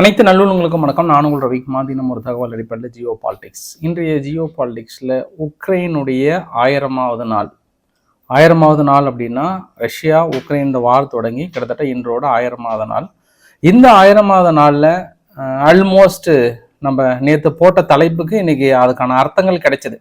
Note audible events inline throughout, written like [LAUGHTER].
அனைத்து நல்லுள்ளங்களுக்கும் வணக்கம். நான் உங்கள் ரவிக்குமார். தினம் ஒரு தகவல் அடிப்படையில் ஜியோ பாலிடிக்ஸ். இன்றைய ஜியோ பாலிடிக்ஸில் உக்ரைனுடைய ஆயிரமாவது நாள். ஆயிரமாவது நாள் அப்படின்னா ரஷ்யா உக்ரைன் இந்த வார் தொடங்கி கிட்டத்தட்ட இன்றோட ஆயிரமாவது நாள். இந்த ஆயிரமாவது நாளில் ஆல்மோஸ்ட் நம்ம நேற்று போட்ட தலைப்புக்கு இன்னைக்கு அதுக்கான அர்த்தங்கள் கிடைச்சது.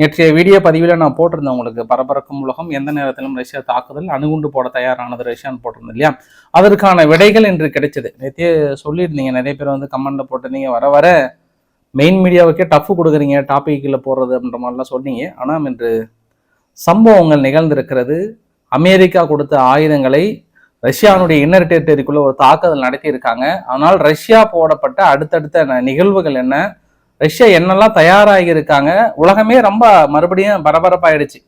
நேற்றைய வீடியோ பதிவில் நான் போட்டிருந்தேன் உங்களுக்கு. பரபரக்கும் உலகம் எந்த நேரத்திலும் ரஷ்யா தாக்குதல் அணுகுண்டு போட தயாரானது ரஷ்யான்னு போட்டிருந்தேன் இல்லையா? அதற்கான விடைகள் இன்று கிடைச்சது. நேற்றே சொல்லியிருந்தீங்க. நிறைய பேர் வந்து கமெண்ட்ல போட்டிருந்தீங்க வர வர மெயின் மீடியாவுக்கே டஃப் கொடுக்குறீங்க. டாப்பிக்கில் போடுறது அப்படின்ற மாதிரிலாம் சொன்னீங்க. ஆனால் இன்று சம்பவங்கள் நிகழ்ந்திருக்கிறது. அமெரிக்கா கொடுத்த ஆயுதங்களை ரஷ்யாவுடைய இன்னர் டெரிட்டரிக்குள்ள ஒரு தாக்குதல் நடத்தியிருக்காங்க. ஆனால் ரஷ்யா போடப்பட்ட அடுத்தடுத்த ந- நிகழ்வுகள் என்ன? ரஷ்யா என்னெல்லாம் தயாராகி இருக்காங்க உலகமே ரொம்ப மறுபடியும் பரபரப்பாயிடுச்சு.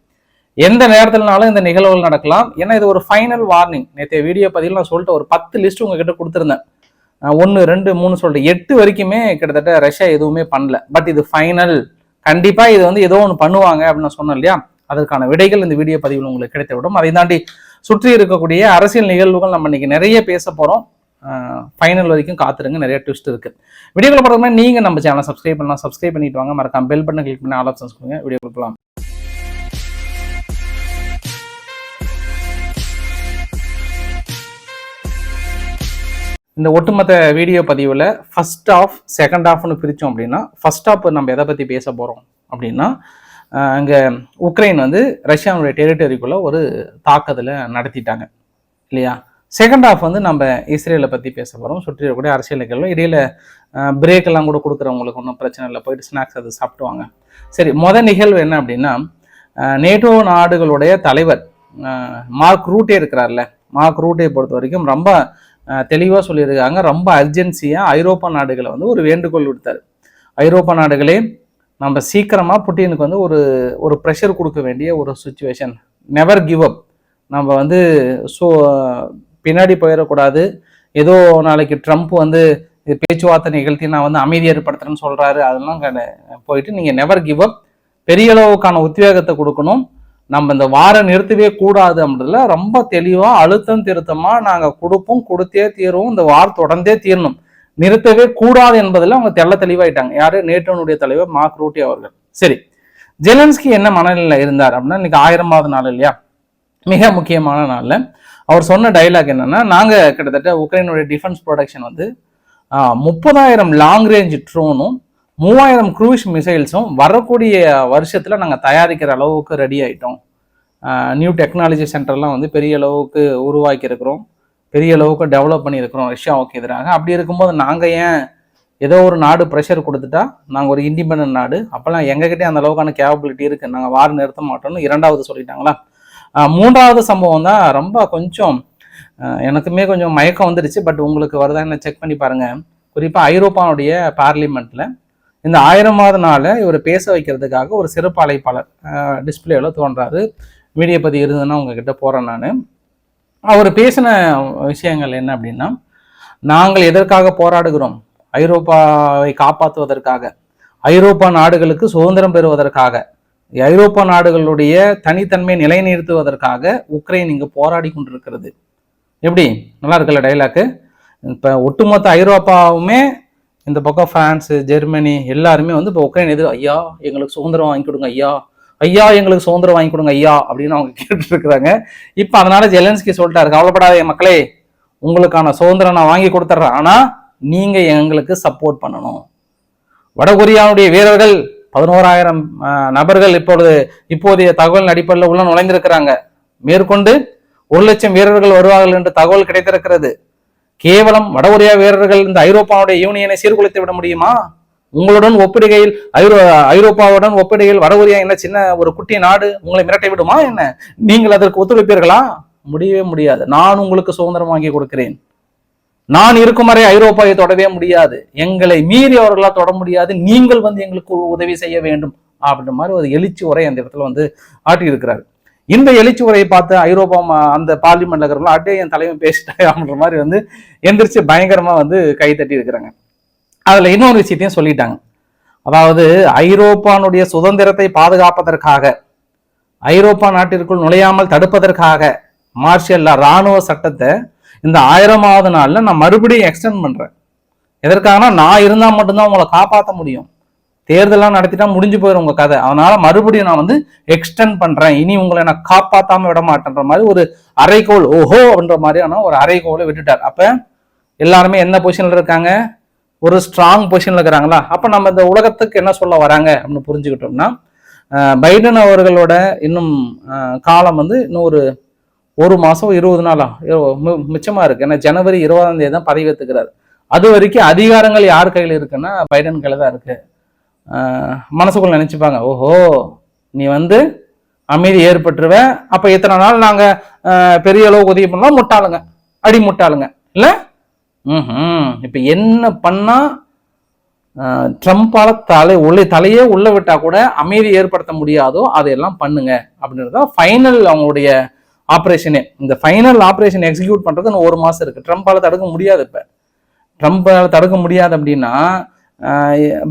எந்த நேரத்திலனாலும் இந்த நிகழ்வுகள் நடக்கலாம். ஏன்னா இது ஒரு ஃபைனல் வார்னிங் நேற்றைய வீடியோ பதிவில் நான் சொல்லிட்டு ஒரு பத்து லிஸ்ட் உங்ககிட்ட கொடுத்துருந்தேன். ஒன்று ரெண்டு மூணு சொல்லிட்டு எட்டு வரைக்குமே கிட்டத்தட்ட ரஷ்யா எதுவுமே பண்ணல. பட் இது ஃபைனல் கண்டிப்பாக இது வந்து ஏதோ ஒன்று பண்ணுவாங்க அப்படின்னு நான் சொன்னேன் இல்லையா? அதற்கான விடைகள் இந்த வீடியோ பதிவில் உங்களுக்கு கிடைத்து விடும் அதை தாண்டி சுற்றி இருக்கக்கூடிய அரசியல் நிகழ்வுகள் நம்ம இன்னைக்கு நிறைய பேச போகிறோம் ஃபைனல் வரைக்கும் காத்துருங்க. நிறைய ட்விஸ்ட் இருக்குது வீடியோக்குள்ள போகிறதுமே நீங்கள் நம்ம சேனல் சப்ஸ்கிரைப் பண்ணலாம். சப்ஸ்கிரைப் பண்ணிட்டு வாங்க. மறக்காம பெல் பட்டன் கிளிக் பண்ணி ஆல் ஆப்ஷன்ஸ் கொடுங்க. வீடியோ கொடுக்கலாம் இந்த ஒட்டுமொத்த வீடியோ பதிவில் ஃபஸ்ட் ஆஃப் செகண்ட் ஆஃப்னு பிரித்தோம் அப்படின்னா ஃபர்ஸ்ட் ஆஃப் நம்ம எதை பற்றி பேச போகிறோம் அப்படின்னா அங்கே உக்ரைன் வந்து ரஷ்யாவுடைய டெரிட்டரிக்குள்ளே ஒரு தாக்குதலை நடத்திட்டாங்க. இல்லையா? செகண்ட் ஆஃப் வந்து நம்ம இஸ்ரேலை பற்றி பேச போகிறோம் சுற்றி இருக்கக்கூடிய அரசியல் நிகழ்வு இடையில பிரேக் எல்லாம் கூட கொடுக்குறவங்களுக்கு ஒன்றும் பிரச்சனை இல்லை. போயிட்டு ஸ்நாக்ஸ் அது சாப்பிடுவாங்க சரி மொதல் நிகழ்வு என்ன அப்படின்னா நேட்டோ நாடுகளுடைய தலைவர் மார்க் ரூட்டே இருக்கிறார்ல. மார்க் ரூட்டை பொறுத்த வரைக்கும் ரொம்ப தெளிவாக சொல்லியிருக்காங்க. ரொம்ப அர்ஜென்சியாக ஐரோப்பா நாடுகளை வந்து ஒரு வேண்டுகோள் விடுத்தார். ஐரோப்பா நாடுகளே நம்ம சீக்கிரமாக புட்டினுக்கு வந்து ஒரு ஒரு ப்ரெஷர் கொடுக்க வேண்டிய ஒரு சுச்சுவேஷன் நெவர் கிவ் அப் நம்ம வந்து ஸோ பின்னாடி போயிடக்கூடாது. ஏதோ நாளைக்கு ட்ரம்ப் வந்து இது பேச்சுவார்த்தை நிகழ்த்தி நான் வந்து அமைதி ஏற்படுத்துறேன்னு சொல்றாரு. அதெல்லாம் போயிட்டு நீங்கள் நெவர் கிவ் அப் பெரிய அளவுக்கான உத்வேகத்தை கொடுக்கணும். நம்ம இந்த வாரம் நிறுத்தவே கூடாது அப்படின்றதுல ரொம்ப தெளிவாக அழுத்தம் திருத்தமாக நாங்கள் கொடுப்போம் கொடுத்தே தீருவோம். இந்த வார் தொடர்ந்தே தீரணும். நிறுத்தவே கூடாது என்பதில் அவங்க தெள்ள தெளிவாயிட்டாங்க. யாரு? நேட்டோனுடைய தலைவர் மார்க் ரூட்டி அவர்கள். சரி. ஜெலன்ஸ்கி என்ன மனநிலையில் இருந்தார் அப்படின்னா இன்னைக்கு ஆயிரமாவது நாள் இல்லையா? மிக முக்கியமான நாளில். அவர் சொன்ன டைலாக் என்னன்னா நாங்க கிட்டத்தட்ட உக்ரைனுடைய டிஃபென்ஸ் ப்ரொடக்ஷன் வந்து முப்பதாயிரம் லாங் ரேஞ்ச் ட்ரோனும் மூவாயிரம் க்ரூஸ் மிசைல்ஸும் வரக்கூடிய வருஷத்தில் நாங்கள் தயாரிக்கிற அளவுக்கு ரெடி ஆயிட்டோம். நியூ டெக்னாலஜி சென்டர்லாம் வந்து பெரிய அளவுக்கு உருவாக்கியிருக்கிறோம் பெரிய அளவுக்கு டெவலப் பண்ணியிருக்கிறோம் ரஷ்யாவுக்கு எதிராக. அப்படி இருக்கும்போது நாங்கள் ஏன் ஏதோ ஒரு நாடு ப்ரெஷர் கொடுத்துட்டா நாங்கள் ஒரு இண்டிபெண்ட் நாடு அப்போல்லாம் எங்ககிட்டே அந்த அளவுக்கான கேபபிலிட்டி இருக்குது நாங்கள் வார் நிறுத்த மாட்டோம்னு இரண்டாவது சொல்லிட்டாங்களா? மூன்றாவது சம்பவம் தான் ரொம்ப கொஞ்சம் எனக்குமே கொஞ்சம் மயக்கம் வந்துடுச்சு பட் உங்களுக்கு வருதான்னு செக் பண்ணி பாருங்க. குறிப்பாக ஐரோப்பாவுடைய பார்லிமெண்ட்டில் இந்த ஆயிரமாவது நாளை இவர் பேச வைக்கிறதுக்காக ஒரு சிறப்பு அழைப்பாளர் டிஸ்பிளேவில் தோன்றாரு. மீடியா பற்றி இருந்ததுன்னா உங்ககிட்ட போகிறேன் நான். அவர் பேசின விஷயங்கள் என்ன அப்படின்னா நாங்கள் எதற்காக போராடுகிறோம்? ஐரோப்பாவை காப்பாற்றுவதற்காக ஐரோப்பா நாடுகளுக்கு சுதந்திரம் பெறுவதற்காக. ஐரோப்பா நாடுகளுடைய தனித்தன்மை நிலைநிறுத்துவதற்காக உக்ரைன் இங்கே போராடி கொண்டிருக்கிறது. எப்படி? நல்லா இருக்குல்ல டைலாக்கு இப்போ ஒட்டுமொத்த ஐரோப்பாவுமே இந்த பக்கம் ஃப்ரான்ஸு ஜெர்மனி எல்லாருமே வந்து இப்போ உக்ரைன் எதிர் ஐயா எங்களுக்கு சுதந்திரம் வாங்கி கொடுங்க ஐயா. ஐயா எங்களுக்கு சுதந்திரம் வாங்கி கொடுங்க ஐயா. அப்படின்னு அவங்க கேட்டுட்டு இருக்கிறாங்க இப்போ அதனால ஜெலன்ஸ்கி சொல்லிட்டாரு கவலைப்படாத மக்களே. உங்களுக்கான சுதந்திரம் நான் வாங்கி கொடுத்துட்றேன். ஆனால் நீங்கள் எங்களுக்கு சப்போர்ட் பண்ணணும். வடகொரியாவுடைய வீரர்கள் பதினோராயிரம் நபர்கள் இப்பொழுது இப்போதைய தகவல் அடிப்படையில் உள்ள நுழைந்திருக்கிறாங்க. மேற்கொண்டு ஒரு லட்சம் வீரர்கள் வருவார்கள் என்று தகவல் கிடைத்திருக்கிறது. கேவலம் வடகொரியா வீரர்கள் இந்த ஐரோப்பாவுடைய யூனியனை சீர்குலைத்து விட முடியுமா? உங்களுடன் ஒப்பிடுகையில் ஐரோ ஐரோப்பாவுடன் ஒப்பிடுகையில் வடகொரியா என்ன சின்ன ஒரு குட்டி நாடு உங்களை மிரட்டி விடுமா என்ன? நீங்கள் அதற்கு ஒத்துழைப்பீர்களா? முடியவே முடியாது. நான் உங்களுக்கு சுதந்திரம் வாங்கி கொடுக்கிறேன். நான் இருக்கும் வரை ஐரோப்பாவை தொடவே முடியாது. எங்களை மீறி அவர்களால் தொட முடியாது. நீங்கள் வந்து எங்களுக்கு உதவி செய்ய வேண்டும். அப்படின்ற மாதிரி ஒரு எழுச்சி உரை அந்த இடத்துல வந்து ஆட்டியிருக்கிறார். இந்த எழுச்சி உரையை பார்த்து ஐரோப்பா அந்த பார்லிமெண்ட்ல இருக்கிறவங்க அட்டே என் தலைவன் பேசிட்டாங்க அப்படின்ற மாதிரி வந்து எந்திரிச்சு பயங்கரமா வந்து கை தட்டி இருக்கிறாங்க. அதுல இன்னொரு விஷயத்தையும் சொல்லிட்டாங்க. அதாவது ஐரோப்பானுடைய சுதந்திரத்தை பாதுகாப்பதற்காக ஐரோப்பா நாட்டிற்குள் நுழையாமல் தடுப்பதற்காக மார்ஷல் இராணுவ ராணுவ சட்டத்தை இந்த ஆயிரமாவது நாளில் நான் மறுபடியும் எக்ஸ்டெண்ட் பண்ணுறேன் எதற்காகனா நான் இருந்தால் மட்டும்தான் உங்களை காப்பாற்ற முடியும். தேர்தலாம் நடத்திட்டா முடிஞ்சு போயிடும் உங்கள் கதை. அதனால மறுபடியும் நான் வந்து எக்ஸ்டெண்ட் பண்ணுறேன் இனி உங்களை நான் காப்பாற்றாமல் விட மாட்டேன்ற மாதிரி ஒரு அரைக்கோள் ஓஹோ அப்படின்ற மாதிரியான ஒரு அரைக்கோளை விட்டுட்டார். அப்போ எல்லாருமே என்ன பொசிஷனில் இருக்காங்க? ஒரு ஸ்ட்ராங் பொசிஷனில் இருக்கிறாங்களா? அப்போ நம்ம இந்த உலகத்துக்கு என்ன சொல்ல வராங்க அப்படின்னு புரிஞ்சுக்கிட்டோம்னா பைடன் அவர்களோட இன்னும் காலம் வந்து இன்னும் ஒரு ஒரு மாதம் இருபது நாளா? மிச்சமாக மி- ஏன்னா ஜனவரி இருபதாம் தேதி தான் பதவி ஏற்றுக்கிறார் அது வரைக்கும் அதிகாரங்கள் யார் கையில் இருக்குன்னா பைடன் கையில் தான் இருக்குது மனசுக்குள்ள நினச்சிப்பாங்க ஓஹோ நீ வந்து அமைதி ஏற்பட்டுருவ அப்போ இத்தனை நாள் நாங்கள் பெரிய அளவு உதவி பண்ணலாம்? முட்டாளுங்க. அடி முட்டாளுங்க. இல்லை? ம் இப்போ என்ன பண்ணால் ட்ரம்ப்பால் தலை உள்ளே தலையே உள்ளே விட்டால் கூட அமைதி ஏற்படுத்த முடியாதோ அதையெல்லாம் பண்ணுங்க. அப்படின்றது தான் ஃபைனல் அவங்களுடைய ஆப்ரேஷனே இந்த ஃபைனல் ஆப்ரேஷன் எக்ஸிக்யூட் பண்ணுறது இன்னும் ஒரு மாதம் இருக்குது ட்ரம்ப்பால் தடுக்க முடியாது இப்போ. ட்ரம்ப்பால் தடுக்க முடியாது அப்படின்னா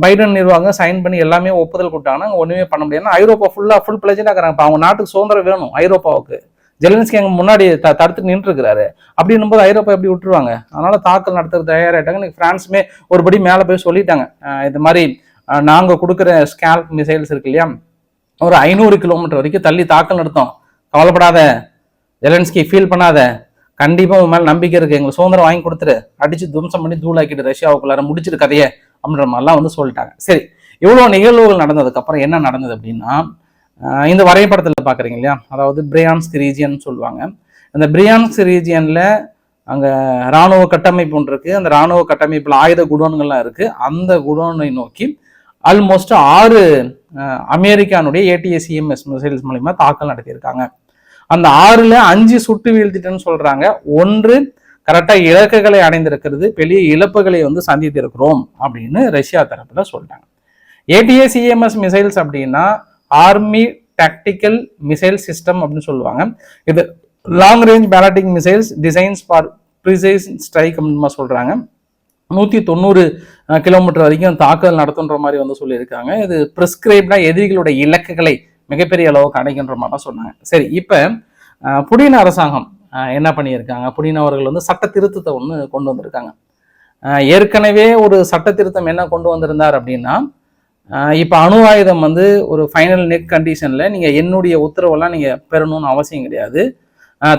பைடன் நிர்வாகம் சைன் பண்ணி எல்லாமே ஒப்புதல் கொடுத்தாங்கன்னா ஒன்றுமே பண்ண முடியாது. ஐரோப்பா ஃபுல்லாக ஃபுல் பிளேஜாக இருக்கிறாங்க. இப்போ அவங்க நாட்டுக்கு சுதந்திரம் வேணும் ஐரோப்பாவுக்கு. ஜெலன்ஸ்கி அங்கே முன்னாடி த தடுத்து நின்றுருக்கிறாரு. அப்படின்னும் போது ஐரோப்பா எப்படி விட்டுருவாங்க? அதனால தாக்கல் நடத்துறது தயாராகிட்டாங்க இன்னைக்கு ஃப்ரான்ஸுமே ஒருபடி மேலே போய் சொல்லிட்டாங்க. இது மாதிரி நாங்கள் கொடுக்குற ஸ்கேல் மிசைல்ஸ் இருக்கு இல்லையா? ஒரு ஐநூறு கிலோமீட்டர் வரைக்கும் தள்ளி தாக்கல் நடத்தோம். கவலைப்படாத. ஜெலன்ஸ்கி ஃபீல் பண்ணாத. கண்டிப்பாக உன் மேலே நம்பிக்கை இருக்குது எங்களுக்கு சுதந்திரம் வாங்கி கொடுத்துரு. அடிச்சு துவம்சம் பண்ணி தூளாக்கிட்டு ரஷ்யாவுக்குள்ளார முடிச்சிரு கதையை அப்படின்ற மாதிரிலாம் வந்து சொல்லிட்டாங்க. சரி இவ்வளோ நிகழ்வுகள் நடந்ததுக்கப்புறம் என்ன நடந்தது அப்படின்னா இந்த வரைபடத்தில் பார்க்குறீங்க இல்லையா? அதாவது பிரியான்ஸ்க் ரீஜியன் சொல்லுவாங்க. அந்த பிரியான்ஸ்க் ரீஜியனில் அங்கே ராணுவ கட்டமைப்பு ஒன்று இருக்குது அந்த ராணுவ கட்டமைப்பில் ஆயுத குடோன்கள்லாம் இருக்குது அந்த குடோனை நோக்கி ஆல்மோஸ்ட் ஆறு அமெரிக்கானுடைய ஏடிஎஸ்இஎம்எஸ் மிசைல்ஸ் மூலிமா தாக்கல் நடத்தியிருக்காங்க. அந்த ஆறுல அஞ்சு சுட்டு வீழ்த்திட்டேன்னு சொல்றாங்க. ஒன்று கரெக்டா இலக்குகளை அடைந்திருக்கிறது பெரிய இழப்புகளை வந்து சந்தித்து இருக்கிறோம் அப்படின்னு ரஷ்யா தரப்புல சொல்லிட்டாங்க ஏடிஎஸ்இஎம்எஸ் மிசைல்ஸ் அப்படின்னா ஆர்மி டாக்டிக்கல் மிசைல் சிஸ்டம் அப்படின்னு சொல்லுவாங்க. இது long range ballistic missiles designs for precise strike அப்படின்னு சொல்றாங்க. நூற்றி தொண்ணூறு கிலோமீட்டர் வரைக்கும் தாக்குதல் நடத்துன்ற மாதிரி வந்து சொல்லியிருக்காங்க. இது ப்ரிஸ்கிரைப்டா எதிரிகளுடைய இலக்குகளை மிகப்பெரிய அளவுக்கு அடைகின்ற மாதிரி தான் சொன்னாங்க. சரி இப்போ புடின அரசாங்கம் என்ன பண்ணியிருக்காங்க? புடின அவர்கள் வந்து சட்ட திருத்தத்தை ஒன்று கொண்டு வந்திருக்காங்க. ஏற்கனவே ஒரு சட்ட திருத்தம் என்ன கொண்டு வந்திருந்தார் அப்படின்னா இப்போ அணு ஆயுதம் வந்து ஒரு ஃபைனல் நெட் கண்டிஷனில் நீங்கள் என்னுடைய உத்தரவெல்லாம் நீங்கள் பெறணும்னு அவசியம் கிடையாது.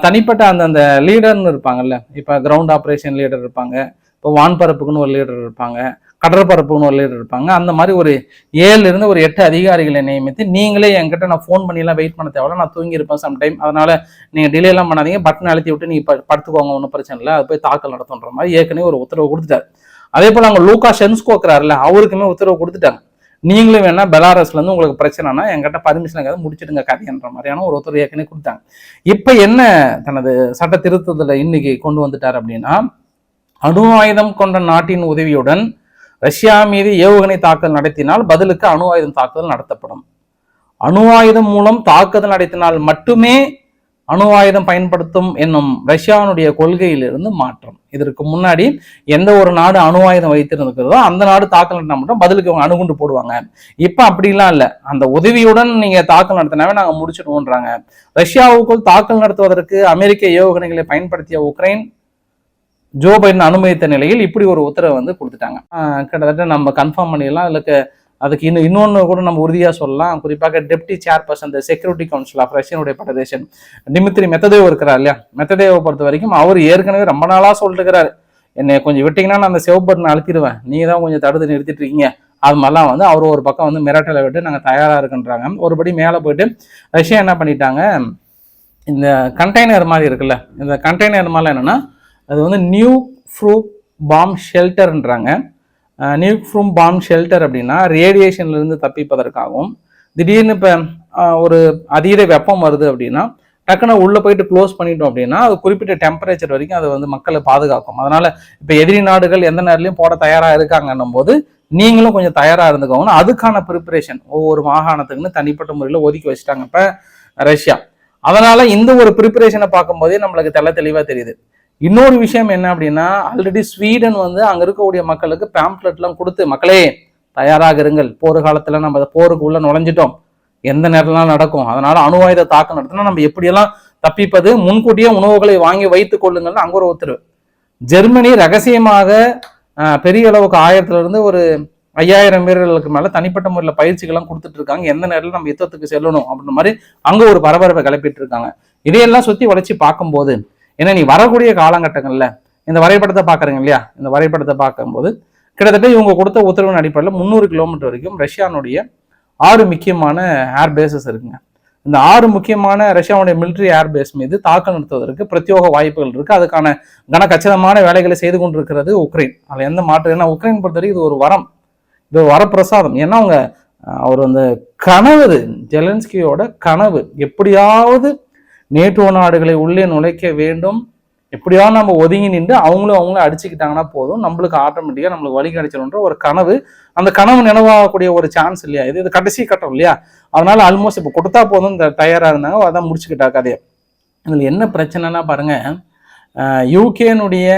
தனிப்பட்ட அந்தந்த லீடர்னு இருப்பாங்கல்ல இப்போ கிரவுண்ட் ஆப்ரேஷன் லீடர் இருப்பாங்க இப்போ வான்பரப்புக்குன்னு ஒரு லீடர் இருப்பாங்க கடற்பரப்புன்னு ஒரு இருப்பாங்க. அந்த மாதிரி ஒரு ஏழுல இருந்து ஒரு எட்டு அதிகாரிகளை நியமித்து நீங்களே என்கிட்ட நான் ஃபோன் பண்ணிலாம் வெயிட் பண்ண தேவையில்ல நான் தூங்கி இருப்பேன் சம்டைம் அதனால நீங்க டிலேலாம் பண்ணாதீங்க. பட்டன் அழுத்தி விட்டு நீங்க ப- படுத்துக்கோங்க ஒன்றும் பிரச்சனை இல்லை. அது போய் தாக்கல் நடத்துன்ற மாதிரி ஏற்கனவே ஒரு உத்தரவு கொடுத்துட்டாரு. அதே போல் அங்கே லூகா ஷென்ஸ்கோக்கிறாருல அவருக்குமே உத்தரவு கொடுத்துட்டாங்க. நீங்களும் வேணா பெலாரஸ்ல இருந்து உங்களுக்கு பிரச்சனைனா என்கிட்ட பர்மிஷன் ஏதாவது முடிச்சிடுங்க கதைன்ற மாதிரியான ஒரு ஒருத்தர் ஏற்கனவே கொடுத்தாங்க. இப்போ என்ன தனது சட்ட திருத்தத்தில் இன்னைக்கு கொண்டு வந்துட்டார் அப்படின்னா அணு ஆயுதம் கொண்ட நாட்டின் உதவியுடன் ரஷ்யா மீது ஏவுகணை தாக்குதல் நடத்தினால் பதிலுக்கு அணு ஆயுதம் தாக்குதல் நடத்தப்படும். அணு ஆயுதம் மூலம் தாக்குதல் நடத்தினால் மட்டுமே அணு ஆயுதம் பயன்படுத்தும் என்னும் ரஷ்யாவினுடைய கொள்கையிலிருந்து மாற்றம். இதற்கு முன்னாடி எந்த ஒரு நாடு அணு ஆயுதம் வைத்திருக்கிறதோ அந்த நாடு தாக்கல் நடத்தினா மட்டும் பதிலுக்கு அவங்க அணுகுண்டு போடுவாங்க. இப்போ அப்படிலாம் இல்லை. அந்த உதவியுடன் நீங்க தாக்கல் நடத்தினாவே நாங்கள் முடிச்சிடுவோன்றாங்க. ரஷ்யாவுக்குள் தாக்கல் நடத்துவதற்கு அமெரிக்க ஏவுகணைகளை பயன்படுத்திய உக்ரைன் ஜோ பைடன் அனுமதித்த நிலையில் இப்படி ஒரு உத்தரவை வந்து கொடுத்துட்டாங்க. கிட்டத்தட்ட நம்ம கன்ஃபார்ம் பண்ணிடலாம். அதுக்கு அதுக்கு இன்னும் இன்னொன்று கூட நம்ம உறுதியாக சொல்லலாம். குறிப்பாக டெப்டி சேர்பர்சன் இந்த செக்யூரிட்டி கவுன்சில் ஆஃப் ரஷ்யனுடைய ஃபெடரேஷன் டிமித்ரி மெத்ததேவ் இருக்கிறார் இல்லையா? மெத்ததேவை பொறுத்த வரைக்கும் அவர் ஏற்கனவே ரொம்ப நாளாக சொல்லிட்டு என்னை கொஞ்சம் விட்டிங்கன்னா நான் அந்த செவ் பட்டனை அழுத்திடுவேன். நீங்கள் தான் கொஞ்சம் தடுத்து நிறுத்திட்டு இருக்கீங்க. அது மாதிரிலாம் வந்து அவர் ஒரு பக்கம் வந்து மிரட்டலை விட்டு நாங்கள் தயாராக இருக்குன்றாங்க. ஒருபடி மேலே போயிட்டு ரஷ்யா என்ன பண்ணிட்டாங்க? இந்த கண்டெய்னர் மாதிரி இருக்குல்ல இந்த கண்டெய்னர் மாதிரிலாம் என்னென்னா அது வந்து நியூ ஃப்ரூப் பாம் ஷெல்டர்ன்றாங்க நியூ ஃப்ரூம் பாம் ஷெல்டர் அப்படின்னா ரேடியேஷன்லேருந்து தப்பிப்பதற்காகவும் திடீர்னு இப்போ ஒரு அதீத வெப்பம் வருது அப்படின்னா டக்குன்னு உள்ளே போயிட்டு க்ளோஸ் பண்ணிட்டோம் அப்படின்னா அது குறிப்பிட்ட டெம்பரேச்சர் வரைக்கும் அது வந்து மக்களை பாதுகாக்கும். அதனால் இப்போ எதிரி நாடுகள் எந்த நேரத்துலையும் போட தயாராக இருக்காங்கன்னும் போது நீங்களும் கொஞ்சம் தயாராக இருந்துக்கோங்கன்னு அதுக்கான ப்ரிப்பரேஷன் ஒவ்வொரு மாகாணத்துக்குன்னு தனிப்பட்ட முறையில் ஒதுக்கி வச்சுட்டாங்க இப்போ ரஷ்யா. அதனால் இந்த ஒரு ப்ரிப்பரேஷனை பார்க்கும்போதே நம்மளுக்கு தெள்ள தெளிவாக தெரியுது. இன்னொரு விஷயம் என்ன அப்படின்னா ஆல்ரெடி ஸ்வீடன் வந்து அங்கே இருக்கக்கூடிய மக்களுக்கு பேம்ப்ளெட்லாம் கொடுத்து மக்களே தயாராக இருங்கள். போர் காலத்தில் நம்ம அதை போருக்கு உள்ள நுழைஞ்சிட்டோம். எந்த நேரம்லாம் நடக்கும்? அதனால அணு ஆயுத தாக்கம் நடத்தினா நம்ம எப்படியெல்லாம் தப்பிப்பது? முன்கூட்டியே உணவுகளை வாங்கி வைத்துக் கொள்ளுங்கள்னு அங்கே ஒரு உத்தரவு. ஜெர்மனி ரகசியமாக பெரிய அளவுக்கு ஆயிரத்துலேருந்து ஒரு ஐயாயிரம் வீரர்களுக்கு மேலே தனிப்பட்ட முறையில் பயிற்சிகள்லாம் கொடுத்துட்டு இருக்காங்க. எந்த நேரத்தில் நம்ம யுத்தத்துக்கு செல்லணும்? அப்படின்ற மாதிரி அங்கே ஒரு பரபரப்பை கிளப்பிட்டு இருக்காங்க. இதையெல்லாம் சுற்றி வளர்ச்சி பார்க்கும்போது ஏன்னா நீ வரக்கூடிய காலகட்டங்களில் இந்த வரைபடத்தை பார்க்குறீங்க இல்லையா? இந்த வரைபடத்தை பார்க்கும்போது கிட்டத்தட்ட இவங்க கொடுத்த உத்தரவின் அடிப்படையில் முந்நூறு கிலோமீட்டர் வரைக்கும் ரஷ்யானுடைய ஆறு முக்கியமான ஏர் பேசஸ் இருக்குங்க. இந்த ஆறு முக்கியமான ரஷ்யாவுடைய மிலிட்ரி ஏர் பேஸ் மீது தாக்கம் நிறுத்துவதற்கு பிரத்யோக வாய்ப்புகள் இருக்குது அதுக்கான கன கச்சிதமான வேலைகளை செய்து கொண்டிருக்கிறது உக்ரைன். அதில் எந்த மாற்று ஏன்னா உக்ரைன் பொறுத்தவரைக்கும் இது ஒரு வரம். இது ஒரு வரப்பிரசாதம். ஏன்னா அவங்க அவர் அந்த கனவு ஜெலன்ஸ்கியோட கனவு. எப்படியாவது நேட்டோ நாடுகளை உள்ளே நுழைக்க வேண்டும். எப்படியாவது நம்ம ஒதுங்கி நின்று அவங்களும் அவங்கள அடிச்சுக்கிட்டாங்கன்னா போதும். நம்மளுக்கு ஆட்டோமேட்டிக்காக நம்மளுக்கு வழி கிடைச்சிடும்ன்ற ஒரு கனவு. அந்த கனவு நினைவாகக்கூடிய ஒரு சான்ஸ் இல்லையா? இது இது கடைசி கட்டம் இல்லையா? அதனால ஆல்மோஸ்ட் இப்போ கொடுத்தா போதும் இந்த இருந்தாங்க. அதான் முடிச்சுக்கிட்டா கதையை. இதில் என்ன பிரச்சனைனா பாருங்க. யூகேனுடைய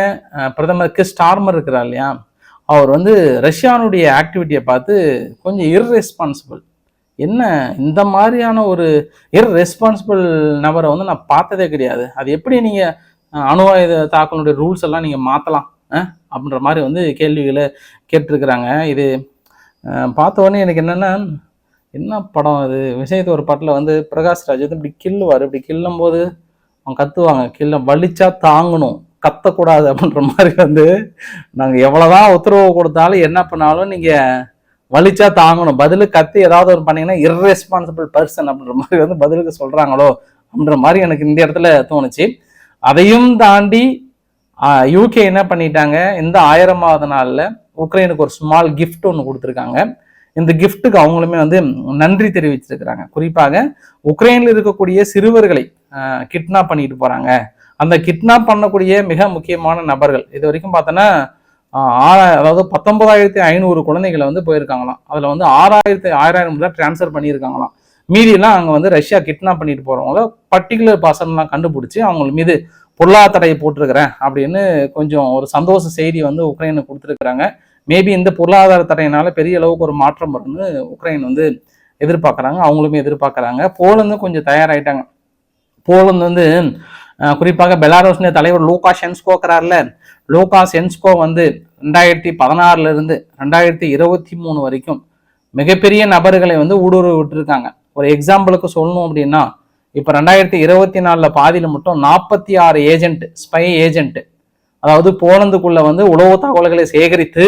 பிரதமர் கிஸ் ஸ்டார்மர் இருக்கிறார் இல்லையா? அவர் வந்து ரஷ்யானுடைய ஆக்டிவிட்டியை பார்த்து கொஞ்சம் இர்ரெஸ்பான்சிபிள் என்ன இந்த மாதிரியான ஒரு இர்ரெஸ்பான்சிபிள் நபரை வந்து நான் பார்த்ததே கிடையாது. அது எப்படி நீங்கள் அணுவாயுத தாக்கலுடைய ரூல்ஸ் எல்லாம் நீங்கள் மாற்றலாம் அப்படின்ற மாதிரி வந்து கேள்விகளை கேட்டிருக்கிறாங்க. இது பார்த்தோன்னே பார்த்த உடனே எனக்கு என்னென்னா என்ன படம் அது விஷயத்து ஒரு பாட்டில் வந்து பிரகாஷ் ராஜ் வந்து இப்படி கில்லுவார் இப்படி கில்லும் போது அவங்க கத்துவாங்க. கில்ல வலிச்சா தாங்கணும். கத்தக்கூடாது அப்படின்ற மாதிரி வந்து நாங்கள் எவ்வளோதான் உத்தரவு கொடுத்தாலும் என்ன பண்ணாலும் நீங்கள் வலிச்சா தாங்கணும். பதிலுக்கு கத்தி ஏதாவது ஒரு பண்ணீங்கன்னா இர்ரெஸ்பான்சிபிள் பர்சன் அப்படின்ற மாதிரி வந்து பதிலுக்கு சொல்கிறாங்களோ அப்படின்ற மாதிரி எனக்கு இந்த இடத்துல தோணுச்சு. அதையும் தாண்டி யூகே என்ன பண்ணிட்டாங்க? இந்த ஆயிரமாவது நாளில் உக்ரைனுக்கு ஒரு ஸ்மால் கிஃப்ட் ஒன்று கொடுத்துருக்காங்க. இந்த கிஃப்ட்டுக்கு அவங்களுமே வந்து நன்றி தெரிவிச்சிருக்கிறாங்க. குறிப்பாக உக்ரைனில் இருக்கக்கூடிய சிறுவர்களை கிட்னாப் பண்ணிட்டு போகிறாங்க அந்த கிட்னாப் பண்ணக்கூடிய மிக முக்கியமான நபர்கள் இது வரைக்கும் பார்த்தோன்னா ஆறாயிரம் அதாவது பத்தொன்பதாயிரத்தி ஐநூறு குழந்தைகளை வந்து போயிருக்காங்களாம். அதில் வந்து ஆறாயிரத்தி ஆறாயிரம் தான் ட்ரான்ஸ்ஃபர் பண்ணியிருக்காங்களாம். மீதியெல்லாம் அங்கே வந்து ரஷ்யா கிட்னாப் பண்ணிட்டு போகிறவங்கள பர்டிகுலர் பர்சன்லாம் கண்டுபிடிச்சி அவங்க மீது பொருளாதார தடையை போட்டிருக்கிறேன் அப்படின்னு கொஞ்சம் ஒரு சந்தோஷ செய்தி வந்து உக்ரைனுக்கு கொடுத்துருக்குறாங்க. மேபி இந்த பொருளாதார தடையினால பெரிய அளவுக்கு ஒரு மாற்றம் வரும்னு உக்ரைன் வந்து எதிர்பார்க்குறாங்க அவங்களுமே எதிர்பார்க்குறாங்க. போலந்து கொஞ்சம் தயாராகிட்டாங்க போலந்து வந்து குறிப்பாக பெலாரோஸ்னுடைய தலைவர் லூகா சென்ஸ்கோ லூகா சென்ஸ்கோ வந்து ரெண்டாயிரத்தி பதினாறுல இருந்து ரெண்டாயிரத்தி இருபத்தி மூணு வரைக்கும் மிகப்பெரிய நபர்களை வந்து ஊடுருவி விட்டுருக்காங்க. ஒரு எக்ஸாம்பிளுக்கு சொல்லணும் அப்படின்னா இப்போ ரெண்டாயிரத்தி இருபத்தி நாலில் பாதியில் மட்டும் நாற்பத்தி ஆறு ஏஜென்ட் ஸ்பை ஏஜென்ட் அதாவது போலந்துக்குள்ளே வந்து உளவு தகவல்களை சேகரித்து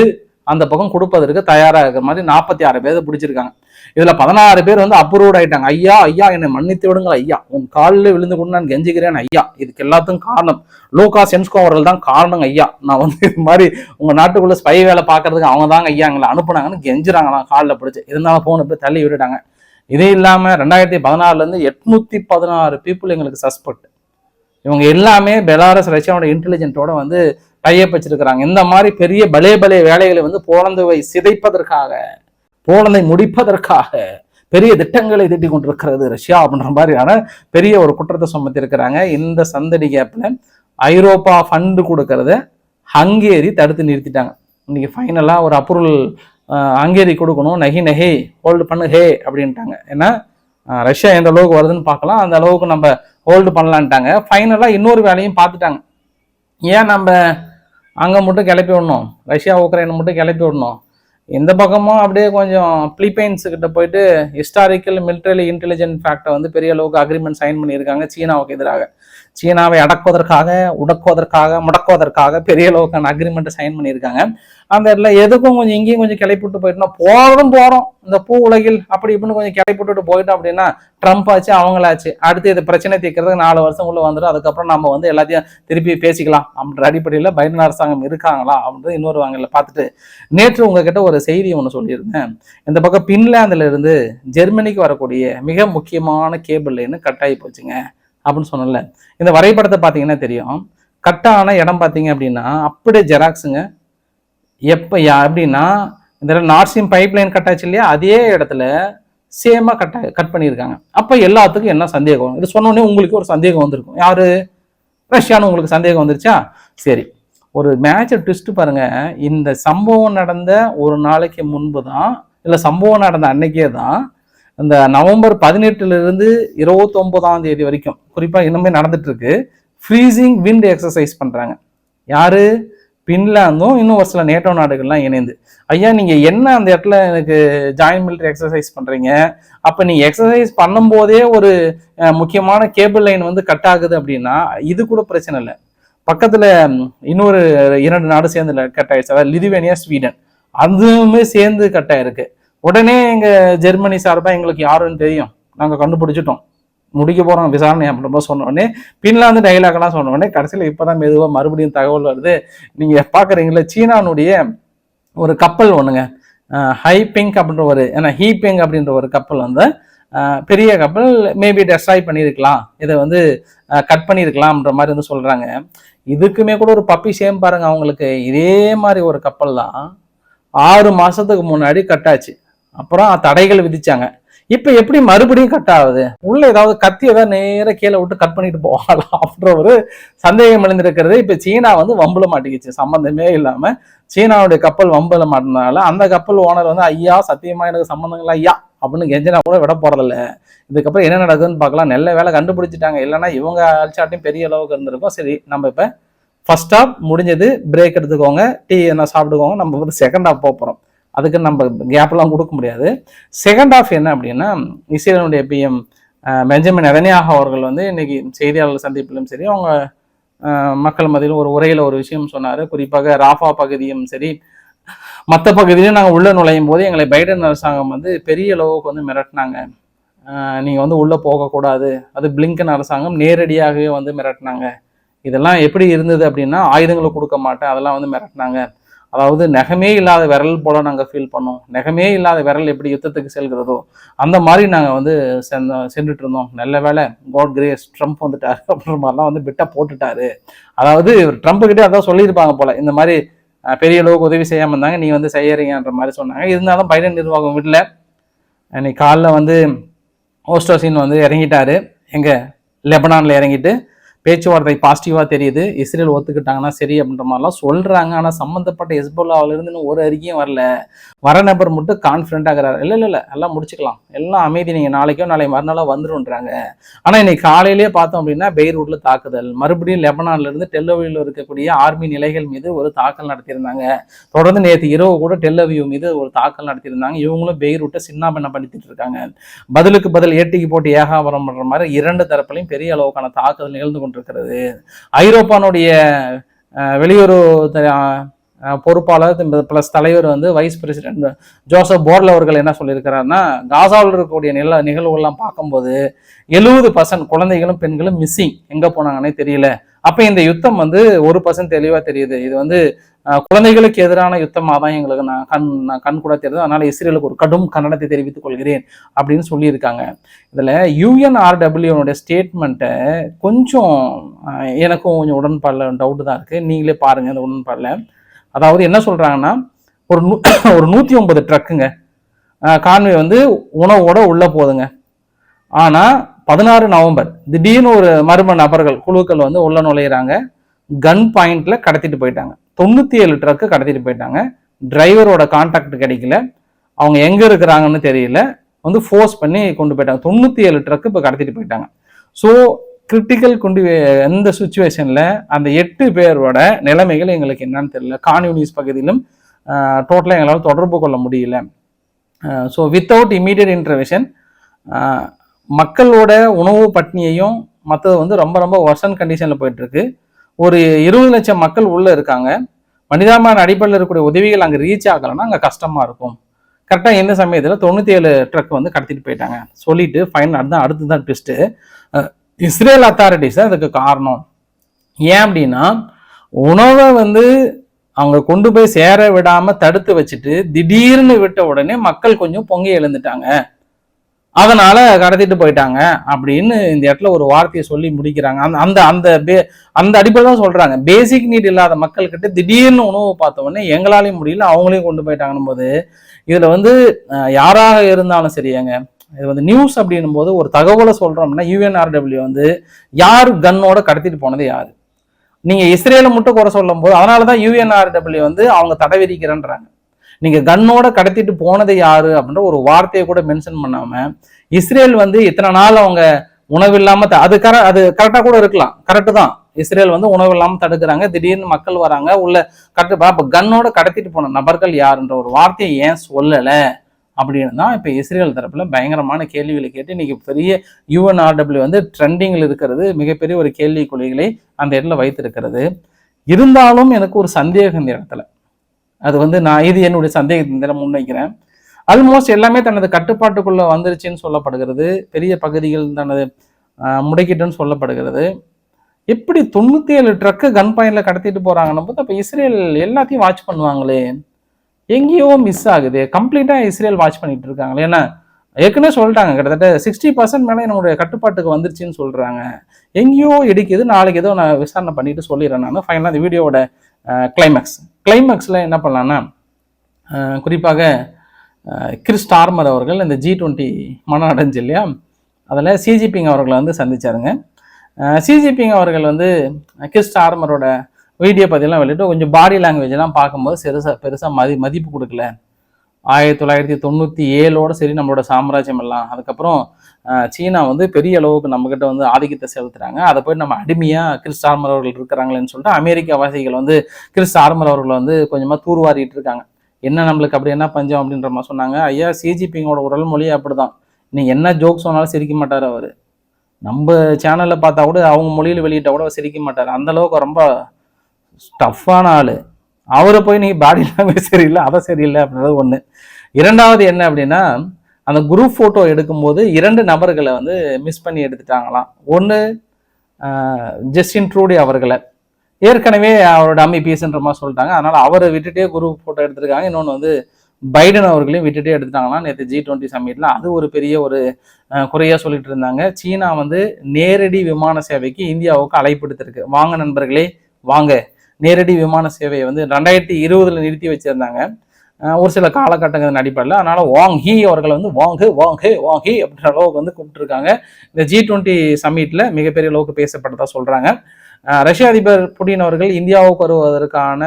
அந்த பக்கம் கொடுப்பதற்கு தயாராக இருக்கிற மாதிரி நாற்பத்தி ஆறு பேர் பிடிச்சிருக்காங்க. இதுல பதினாறு பேர் வந்து அப்ரூவ்ட் ஆயிட்டாங்க. ஐயா ஐயா என்னை மன்னித்து விடுங்கள் ஐயா. உன் காலில் விழுந்து கொண்டு நான் கெஞ்சுகிறேன் ஐயா. இதுக்கு எல்லாத்துக்கும் காரணம் லோகா சென்ஸ்கோ அவர்கள் தான் காரணம் ஐயா. நான் வந்து இது மாதிரி உங்க நாட்டுக்குள்ள ஸ்பை வேலை பார்க்கறதுக்கு அவங்க தாங்க ஐயா எங்களை அனுப்புனாங்கன்னு கெஞ்சுறாங்களாம் காலில் பிடிச்சி இருந்தாலும் ஃபோனை போய் தள்ளி விட்டுட்டாங்க. இதே இல்லாம ரெண்டாயிரத்தி பதினாறுல இருந்து எட்நூத்தி பதினாறு பீப்புள் எங்களுக்கு சஸ்பெக்ட் இவங்க எல்லாமே பெலாரஸ் ரஷ்யாவோட இன்டெலிஜென்ட்டோட வந்து கையப்பச்சிருக்கிறாங்க இந்த மாதிரி பெரிய பலே பலே வேலைகளை வந்து போலந்துவை சிதைப்பதற்காக போலந்தை முடிப்பதற்காக பெரிய திட்டங்களை திட்டிக் கொண்டிருக்கிறது ரஷ்யா அப்படின்ற மாதிரியான பெரிய ஒரு குற்றத்தை சுமத்திருக்கிறாங்க இந்த சந்தடி கேப்பில் ஐரோப்பா ஃபண்டு கொடுக்கறத ஹங்கேரி தடுத்து நிறுத்திட்டாங்க. இன்னைக்கு ஃபைனலாக ஒரு அப்ரூவல் ஹங்கேரி கொடுக்கணும். நகி நகே ஹோல்டு பண்ணு ஹே அப்படின்ட்டாங்க. ஏன்னா ரஷ்யா எந்த அளவுக்கு வருதுன்னு பார்க்கலாம். அந்த அளவுக்கு நம்ம ஹோல்டு பண்ணலான்ட்டாங்க. ஃபைனலாக இன்னொரு வேலையும் பார்த்துட்டாங்க. ஏன் நம்ம அங்கே மட்டும் கிளப்பி விடணும். ரஷ்யா உக்ரைன் மட்டும் கிளப்பி விடணும். இந்த பக்கமும் அப்படியே கொஞ்சம் பிலிப்பைன்ஸ் கிட்ட போயிட்டு ஹிஸ்டாரிக்கல் மிலிட்டரி இன்டெலிஜென்ட் ஃபேக்டை வந்து பெரிய அளவுக்கு அக்ரிமெண்ட் சைன் பண்ணியிருக்காங்க. சீனாவுக்கு எதிராக. சீனாவை அடக்குவதற்காக உடக்குவதற்காக முடக்குவதற்காக பெரிய அளவுக்கான அக்ரிமெண்ட்டை சைன் பண்ணியிருக்காங்க. அந்த இடத்துல எதுக்கும் கொஞ்சம் இங்கேயும் கொஞ்சம் கிளப்பிட்டு போயிட்டோம் போகிறதும் போகிறோம் இந்த பூ உலகில் அப்படி இப்படின்னு கொஞ்சம் கிளப்பிட்டு போயிட்டோம் அப்படின்னா ட்ரம்ப் ஆச்சு அவங்களாச்சு. அடுத்து இது பிரச்சனை தீர்க்கறதுக்கு நாலு வருஷம் உள்ள வந்துடும் அதுக்கப்புறம் நம்ம வந்து எல்லாத்தையும் திருப்பி பேசிக்கலாம். அப்படின்ற அடிப்படையில் பைடன் அரசாங்கம் இருக்காங்களா அப்படின்றது இன்னொரு வாங்கல பார்த்துட்டு நேற்று உங்ககிட்ட ஒரு செய்தி ஒன்று சொல்லியிருந்தேன். இந்த பக்கம் பின்லாந்துல இருந்து ஜெர்மனிக்கு வரக்கூடிய மிக முக்கியமான கேபிள் லைன் கட் ஆகி போச்சுங்க. அப்படின்னு சொன்னல இந்த வரைபடத்தை பார்த்தீங்கன்னா தெரியும். கட்டான இடம் பார்த்தீங்க அப்படின்னா அப்படியே ஜெராக்ஸுங்க. எப்போ அப்படின்னா இந்த நார்சிம் பைப் லைன் கட் ஆச்சு இல்லையா? அதே இடத்துல சேமாக கட் கட் பண்ணியிருக்காங்க. அப்போ எல்லாத்துக்கும் என்ன சந்தேகம்? இது சொன்னோடனே உங்களுக்கு ஒரு சந்தேகம் வந்திருக்கும். யார்? ரஷ்யான்னு உங்களுக்கு சந்தேகம் வந்துருச்சா? சரி. ஒரு மேட்சை ட்விஸ்ட் பாருங்க. இந்த சம்பவம் நடந்த ஒரு நாளைக்கு முன்பு தான் இல்லை சம்பவம் நடந்த அன்னைக்கே தான் இந்த நவம்பர் பதினெட்டுலேருந்து இருபத்தொம்போதாம் தேதி வரைக்கும் குறிப்பாக இன்னுமே நடந்துட்டுருக்கு ஃப்ரீசிங் விண்ட் எக்ஸசைஸ் பண்ணுறாங்க யார்? பின்லாந்தும் இன்னும் ஒரு சில நேட்டோ நாடுகள்லாம் இணைந்து. ஐயா நீங்கள் என்ன அந்த இடத்துல எனக்கு ஜாயின் மிலிட்ரி எக்ஸசைஸ் பண்ணுறீங்க அப்போ நீங்கள் எக்ஸசைஸ் பண்ணும்போதே ஒரு முக்கியமான கேபிள் லைன் வந்து கட் ஆகுது அப்படின்னா இது கூட பிரச்சனை இல்லை. பக்கத்தில் இன்னொரு இரண்டு நாடு சேர்ந்து கட் ஆயிடுச்சு. அதாவது லிதுவேனியா ஸ்வீடன். அதுவுமே சேர்ந்து கட் ஆயிருக்கு. உடனே எங்கள் ஜெர்மனி சார்பாக எங்களுக்கு யாருன்னு தெரியும். நாங்கள் கண்டுபிடிச்சிட்டோம். முடிக்க போகிறோம் விசாரணை அப்படின்ற சொன்ன உடனே பின்லாந்து டைலாக்லாம் சொன்ன உடனே கடைசியில் இப்பதான் மெதுவாக மறுபடியும் தகவல் வருது. நீங்கள் பாக்குறீங்களா சீனானுடைய ஒரு கப்பல் ஒன்றுங்க ஹை பிங்க் அப்படின்ற ஒரு ஏன்னா ஹீ பிங் அப்படின்ற ஒரு கப்பல் வந்து பெரிய கப்பல் மேபி டெஸ்ட்ராய் பண்ணியிருக்கலாம். இதை வந்து கட் பண்ணியிருக்கலாம்ன்ற மாதிரி வந்து சொல்கிறாங்க இதுக்குமே கூட ஒரு பப்பி சேம் பாருங்க அவங்களுக்கு. இதே மாதிரி ஒரு கப்பல் தான் ஆறு மாதத்துக்கு முன்னாடி கட்டாச்சு அப்புறம் தடைகள் விதித்தாங்க இப்ப எப்படி மறுபடியும் கட் ஆகுது? உள்ள ஏதாவது கத்தி ஏதாவது நேர கீழே விட்டு கட் பண்ணிட்டு போகலாம் அப்படின்ற ஒரு சந்தேகம் எழுந்திருக்கிறது. இப்ப சீனா வந்து வம்புல மாட்டிக்கிச்சு. சம்பந்தமே இல்லாம சீனாவுடைய கப்பல் வம்புல மாட்டினால அந்த கப்பல் ஓனர் வந்து ஐயா சத்தியமா எனக்கு சம்பந்தங்கள் ஐயா அப்படின்னு கெஞ்சினா கூட விட போறதில்ல இதுக்கப்புறம் என்ன நடக்குதுன்னு பார்க்கலாம். நல்ல வேலை கண்டுபிடிச்சிட்டாங்க. இல்லைன்னா இவங்க அழிச்சாட்டையும் பெரிய அளவுக்கு இருந்திருக்கும். சரி நம்ம இப்ப ஃபர்ஸ்ட் ஆஃப் முடிஞ்சது. பிரேக் எடுத்துக்கோங்க. டீ என்ன சாப்பிட்டுக்கோங்க. நம்ம வந்து செகண்ட் ஆஃப் போகிறோம் அதுக்கு நம்ம கேப்லாம் கொடுக்க முடியாது. செகண்ட் ஆஃப் என்ன அப்படின்னா இஸ்ரேலுடைய பிஎம் பெஞ்சமின் நெதன்யாகு அவர்கள் வந்து இன்னைக்கு செய்தியாளர் சந்திப்பிலும் சரி அவங்க மக்கள் மத்தியில் ஒரு உரையில் ஒரு விஷயம் சொன்னார். குறிப்பாக ராஃபா பகுதியும் சரி மற்ற பகுதியிலும் நாங்கள் உள்ளே நுழையும் போது எங்களை பைடன் அரசாங்கம் வந்து பெரிய அளவுக்கு வந்து மிரட்டினாங்க. நீங்கள் வந்து உள்ளே போகக்கூடாது. அது பிளிங்கன் அரசாங்கம் நேரடியாகவே வந்து மிரட்டினாங்க. இதெல்லாம் எப்படி இருந்தது அப்படின்னா ஆயுதங்களை கொடுக்க மாட்டேன் அதெல்லாம் வந்து மிரட்டினாங்க. அதாவது நெகமே இல்லாத விரல் போல நாங்கள் ஃபீல் பண்ணோம். நெகமே இல்லாத விரல் எப்படி யுத்தத்துக்கு செல்கிறதோ அந்த மாதிரி நாங்கள் வந்து சென்றுட்டு இருந்தோம். நல்ல வேலை காட் கிரேஸ் ட்ரம்ப் வந்துட்டாரு [LAUGHS] அப்படின்ற மாதிரிலாம் வந்து பிட்டா போட்டுட்டாரு. அதாவது ட்ரம்ப் கிட்டே அதான் சொல்லியிருப்பாங்க போல இந்த மாதிரி பெரிய அளவுக்கு உதவி செய்யாமல் இருந்தாங்க நீ வந்து செய்யறீங்கன்ற மாதிரி சொன்னாங்க. இருந்தாலும் பைடன் நிர்வாகம் வீட்டில் இன்னைக்கு காலைல வந்து ஓஸ்டோசின் வந்து இறங்கிட்டாரு. எங்கே லெபனானில் இறங்கிட்டு பேச்சுவார்த்தை பாசிட்டிவாக தெரியுது. இஸ்ரேல் ஒத்துக்கிட்டாங்கன்னா சரி அப்படின்ற மாதிரிலாம் சொல்கிறாங்க ஆனால் சம்மந்தப்பட்ட ஹெஸ்போல்லாவில இருந்து ஒரு அறிக்கையும் வரல. வர நபர் மட்டும் கான்ஃபிடென்ட் ஆகிறாரு இல்லை இல்லை இல்லை. எல்லாம் முடிச்சுக்கலாம். எல்லாம் அமைதி. நீங்கள் நாளைக்கோ நாளை மறுநாளோ வந்துருன்றாங்க ஆனால் இன்னைக்கு காலையிலேயே பார்த்தோம் அப்படின்னா பெய்ரூட்டில் தாக்குதல். மறுபடியும் லெபனான்லேருந்து டெல்லவியில் இருக்கக்கூடிய ஆர்மி நிலைகள் மீது ஒரு தாக்கல் நடத்தியிருந்தாங்க. தொடர்ந்து நேற்று இரவு கூட டெல்லவியூ மீது ஒரு தாக்கல் நடத்தியிருந்தாங்க. இவங்களும் பெய்ரூட்டை சின்னாபண்ண பண்ணிட்டு இருக்காங்க. பதிலுக்கு பதில் ஏட்டிக்கு போட்டு ஏகாவரம் பண்ணுற மாதிரி இரண்டு தரப்புலையும் பெரிய அளவுக்கான தாக்குதல் நிகழ்ந்து கொண்டிருக்கிறது. ஐரோப்பானுடைய வெளியுறவு பொறுப்பாளர் பிளஸ் தலைவர் வந்து வைஸ் பிரசிடென்ட் ஜோசப் போர்ல அவர்கள் என்ன சொல்லியிருக்கிறாருன்னா காசாவில் இருக்கக்கூடிய நில நிகழ்வுகள்லாம் பார்க்கும்போது எழுபது பர்சன்ட் குழந்தைகளும் பெண்களும் மிஸ்ஸிங் எங்க போனாங்கன்னே தெரியல. அப்போ இந்த யுத்தம் வந்து ஒரு பர்சன்ட் தெளிவா தெரியுது. இது வந்து குழந்தைகளுக்கு எதிரான யுத்தமாக தான் எங்களுக்கு நான் கண் நான் கண் கூட தெரியுது. அதனால இஸ்ரேலுக்கு ஒரு கடும் கண்டனத்தை தெரிவித்துக் கொள்கிறேன் அப்படின்னு சொல்லியிருக்காங்க. இதில் யூஎன்ஆர்டபிள்யூனுடைய ஸ்டேட்மெண்ட்டை கொஞ்சம் எனக்கும் கொஞ்சம் உடன்பாடில் டவுட் தான் இருக்குது நீங்களே பாருங்கள் அந்த உடன்பாடில். அதாவது என்ன சொல்கிறாங்கன்னா ஒரு நூ [COUGHS] ஒரு நூற்றி ஒன்பது ட்ரக்குங்க கான்வே வந்து உணவோட உள்ளே போதுங்க. ஆனால் பதினாறு நவம்பர் திடீர்னு ஒரு மர்ம நபர்கள் குழுக்கள் வந்து உள்ள நுழையிறாங்க. கன் பாயிண்ட்ல கடத்திட்டு போயிட்டாங்க. தொண்ணூற்றி ஏழு ட்ரக்கு கடத்திட்டு போயிட்டாங்க. டிரைவரோட கான்டாக்ட் கிடைக்கல. அவங்க எங்கே இருக்கிறாங்கன்னு தெரியல. வந்து ஃபோர்ஸ் பண்ணி கொண்டு போயிட்டாங்க. தொண்ணூற்றி ஏழு ட்ரக்கு இப்போ கடத்திட்டு போயிட்டாங்க. ஸோ கிரிட்டிக்கல் கொண்டு எந்த சுச்சுவேஷனில் அந்த எட்டு பேரோட நிலைமைகள் எங்களுக்கு என்னன்னு தெரியல. கான்யூனிஸ் பகுதியிலும் டோட்டலாக எங்களால் தொடர்பு கொள்ள முடியல. ஸோ வித்தவுட் இமீடியட் இன்டர்வெஷன் மக்களோட உணவு பட்னியையும் மற்றது வந்து ரொம்ப ரொம்ப ஒர்சன் கண்டிஷனில் போயிட்டுருக்கு ஒரு இருபது லட்சம் மக்கள் உள்ள இருக்காங்க. மனிதாமான அடிப்படையில் இருக்கக்கூடிய உதவிகள் அங்கே ரீச் ஆகலைன்னா அங்கே கஷ்டமாக இருக்கும். கரெக்டாக எந்த சமயத்தில் தொண்ணூற்றி ஏழு ட்ரக் வந்து கடத்திட்டு போயிட்டாங்க. சொல்லிட்டு ஃபைன் அடுத்த அடுத்து தான் ட்விஸ்ட்டு இஸ்ரேல் அத்தாரிட்டிஸ் தான் இதுக்கு காரணம். ஏன் அப்படின்னா உணவை வந்து அவங்க கொண்டு போய் சேர விடாமல் தடுத்து வச்சுட்டு திடீர்னு விட்ட உடனே மக்கள் கொஞ்சம் பொங்கி எழுந்துட்டாங்க. அதனால கடத்திட்டு போயிட்டாங்க அப்படின்னு இந்த இடத்துல ஒரு வார்த்தையை சொல்லி முடிக்கிறாங்க. அந்த அந்த அந்த பே- அந்த அடிப்படையில் தான் சொல்றாங்க. பேசிக் நீட் இல்லாத மக்கள்கிட்ட திடீர்னு உணவு பார்த்தவொடனே எங்களாலையும் முடியல அவங்களையும் கொண்டு போயிட்டாங்கன்னும் போது இதுல வந்து யாராக இருந்தாலும் சரியாங்க இது வந்து நியூஸ் அப்படின்னும் போது ஒரு தகவலை சொல்றோம்னா யூஎன்ஆர்டபிள்யூ வந்து யார் கன்னோட கடத்திட்டு போனது யாரு? நீங்க இஸ்ரேலை மட்டும் குறை சொல்லும் போது அதனாலதான் யூஎன்ஆர்டபிள்யூ வந்து அவங்க தடை விதிக்கிறேன்றாங்க. நீங்க கன்னோட கடத்திட்டு போனது யாரு அப்படின்ற ஒரு வார்த்தையை கூட மென்ஷன் பண்ணாம இஸ்ரேல் வந்து இத்தனை நாள் அவங்க உணவு இல்லாம த- அது கர அது கரெக்டா கூட இருக்கலாம். கரெக்டு தான். இஸ்ரேல் வந்து உணவு இல்லாமல் தடுக்கிறாங்க. திடீர்னு மக்கள் வராங்க. உள்ள கட்டு அப்போ கன்னோட கடத்திட்டு போன நபர்கள் யாருன்ற ஒரு வார்த்தையை ஏன் சொல்லலை? அப்படின்னு தான் இப்போ இஸ்ரேல் தரப்பில் பயங்கரமான கேள்விகளை கேட்டு இன்னைக்கு பெரிய யூஎன்ஆர்டபிள்யூ வந்து ட்ரெண்டிங்கில் இருக்கிறது. மிகப்பெரிய ஒரு கேள்விக்குறிகளை அந்த இடத்துல வைத்திருக்கிறது. இருந்தாலும் எனக்கு ஒரு சந்தேகம் இந்த இடத்துல. அது வந்து நான் இது என்னுடைய சந்தேகத்தை முன்வைக்கிறேன் ஆல்மோஸ்ட் எல்லாமே தனது கட்டுப்பாட்டுக்குள்ளே வந்துருச்சுன்னு சொல்லப்படுகிறது. பெரிய பகுதிகள் தனது முடக்கிட்டுன்னு சொல்லப்படுகிறது. எப்படி தொண்ணூத்தி ஏழு ட்ரக்கு கன் பாயிண்ட்ல கடத்திட்டு போறாங்கன்னு போது அப்போ இஸ்ரேல் எல்லாத்தையும் வாட்ச் பண்ணுவாங்களே. எங்கேயோ மிஸ் ஆகுது. கம்ப்ளீட்டா இஸ்ரேல் வாட்ச் பண்ணிட்டு இருக்காங்களே. ஏன்னா ஏற்கனவே சொல்லிட்டாங்க கிட்டத்தட்ட சிக்ஸ்டி பர்சன்ட் மேலே என்னுடைய கட்டுப்பாட்டுக்கு வந்துருச்சுன்னு சொல்றாங்க. எங்கேயோ இடிக்குது நாளைக்கு ஏதோ நான் விசாரணை பண்ணிட்டு சொல்லிடுறேன் நான். ஃபைனலாக அந்த வீடியோவோட கிளைமேக்ஸ் கிளைமேக்ஸில் என்ன பண்ணலான்னா குறிப்பாக கிறிஸ் டார்மர் அவர்கள் இந்த ஜி டுவெண்ட்டி மனம் அடைஞ்சு இல்லையா? அதில் சிஜிபிங் அவர்களை வந்து சந்திச்சாருங்க. சிஜிபிங் அவர்கள் வந்து கிறிஸ் டார்மரோட வீடியோ பற்றிலாம் வெளியிட்டு கொஞ்சம் பாடி லாங்குவேஜ்லாம் பார்க்கும்போது பெருசாக பெருசாக மதி மதிப்பு கொடுக்கல. ஆயிரத்தி தொள்ளாயிரத்தி தொண்ணூற்றி ஏழோட சரி நம்மளோட சாம்ராஜ்யம் எல்லாம். அதுக்கப்புறம் சீனா வந்து பெரிய அளவுக்கு நம்மக்கிட்ட வந்து ஆதிக்கத்தை செலுத்துறாங்க. அதை போய் நம்ம அடிமையாக கிறிஸ் ஆர்மர் அவர்கள் இருக்கிறாங்களேன்னு சொல்லிட்டு அமெரிக்க வாசிகள் வந்து கிறிஸ் ஆர்மர் அவர்களை வந்து கொஞ்சமாக தூர்வாரிட்டு இருக்காங்க. என்ன நம்மளுக்கு அப்படி என்ன பஞ்சம் அப்படின்ற மாதிரி சொன்னாங்க. ஐயா சிஜிபிங்கோட உடல் மொழியே அப்படிதான். நீ என்ன ஜோக் சொன்னாலும் சிரிக்க மாட்டார் அவர். நம்ம சேனலில் பார்த்தா கூட அவங்க மொழியில் வெளியிட்டா கூட சிரிக்க மாட்டார். அந்தளவுக்கு ரொம்ப ஸ்டஃப்பான ஆள். அவரை போய் நீ பாடி லாங்குவேஜ் சரியில்லை அதை சரியில்லை அப்படின்றது ஒன்று இரண்டாவது என்ன அப்படின்னா அந்த குரூப் ஃபோட்டோ எடுக்கும்போது இரண்டு நபர்களை வந்து மிஸ் பண்ணி எடுத்துட்டாங்களாம். ஒன்று ஜஸ்டின் ட்ரூடி அவர்களை. ஏற்கனவே அவரோட அம்மி பீஸ்ன்ற மாதிரி சொல்லிட்டாங்க. அதனால் அவரை விட்டுட்டே குரூப் ஃபோட்டோ எடுத்திருக்காங்க. இன்னொன்று வந்து பைடன் அவர்களையும் விட்டுட்டே எடுத்துட்டாங்கன்னா நேற்று ஜி டுவெண்ட்டி சம்மிட்ல அது ஒரு பெரிய ஒரு குறையாக சொல்லிட்டு இருந்தாங்க. சீனா வந்து நேரடி விமான சேவைக்கு இந்தியாவுக்கு அழைப்படுத்திருக்கு வாங்க நண்பர்களே வாங்க. நேரடி விமான சேவையை வந்து ரெண்டாயிரத்தி இருபதுல நிறுத்தி வச்சிருந்தாங்க. ஒரு சில காலகட்டங்கள் அடிப்படையில். அதனால வாங் ஹி அவர்களை வந்து வாங்கு வாங்கு வாங்ஹி அப்படின்ற அளவுக்கு வந்து கூப்பிட்டுருக்காங்க. இந்த ஜி டுவெண்ட்டி சம்மிட்டில் மிகப்பெரிய அளவுக்கு பேசப்பட்டதாக சொல்கிறாங்க ரஷ்ய அதிபர் புடின் அவர்கள் இந்தியாவுக்கு வருவதற்கான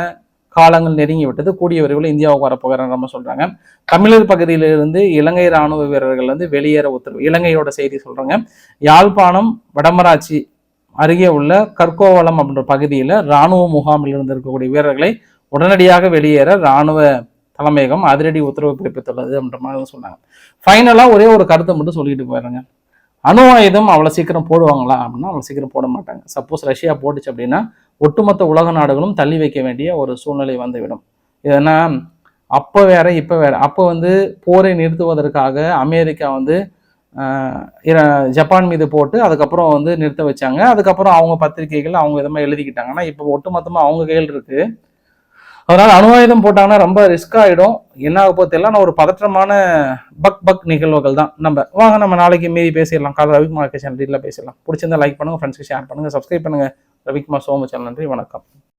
காலங்கள் நெருங்கி விட்டது. கூடிய விரைவில் இந்தியாவுக்கு வரப்போகிறாங்க சொல்கிறாங்க தமிழர் பகுதியிலிருந்து இலங்கை ராணுவ வீரர்கள் வந்து வெளியேற உத்தரவு இலங்கையோட செய்தி சொல்கிறாங்க யாழ்ப்பாணம் வடமராட்சி அருகே உள்ள கற்கோவளம் அப்படின்ற பகுதியில் இராணுவ முகாமில் இருந்து இருக்கக்கூடிய வீரர்களை உடனடியாக வெளியேற இராணுவ தலைமையகம் அதிரடி உத்தரவு பிறப்பித்துள்ளது அப்படின்ற மாதிரி சொன்னாங்க. ஃபைனலாக ஒரே ஒரு கருத்தை மட்டும் சொல்லிட்டு போயிடுறாங்க. அணு ஆயுதம் அவ்வளோ சீக்கிரம் போடுவாங்களா அப்படின்னா அவ்வளோ சீக்கிரம் போட மாட்டாங்க. சப்போஸ் ரஷ்யா போட்டுச்சு அப்படின்னா ஒட்டுமொத்த உலக நாடுகளும் தள்ளி வைக்க வேண்டிய ஒரு சூழ்நிலை வந்துவிடும். ஏன்னா அப்போ வேற இப்போ வேற. அப்போ வந்து போரை நிறுத்துவதற்காக அமெரிக்கா வந்து ஜப்பான் மீது போட்டு அதுக்கப்புறம் வந்து நிறுத்த வச்சாங்க. அதுக்கப்புறம் அவங்க பத்திரிகைகள் அவங்க விதமாக எழுதிக்கிட்டாங்கன்னா இப்போ ஒட்டுமொத்தமாக அவங்க கையில் இருக்கு. அதனால் அணு ஆயுதம் போட்டாங்கன்னா ரொம்ப ரிஸ்க் ஆகிடும் என்ன ஆக போது எல்லாம் ஒரு பதற்றமான பக் பக் நிகழ்வுகள் தான். நம்ம வாங்க நம்ம நாளைக்கு மீதி பேசிடலாம். கால ரவிக்குமார் சேனல் பேசலாம் பிடிச்சிருந்தா லைக் பண்ணுங்கள் ஃப்ரெண்ட்ஸ்க்கு ஷேர் பண்ணுங்கள் சப்ஸ்கிரைப் பண்ணுங்கள் ரவிக்குமார் சோம சேனல் நன்றி வணக்கம்.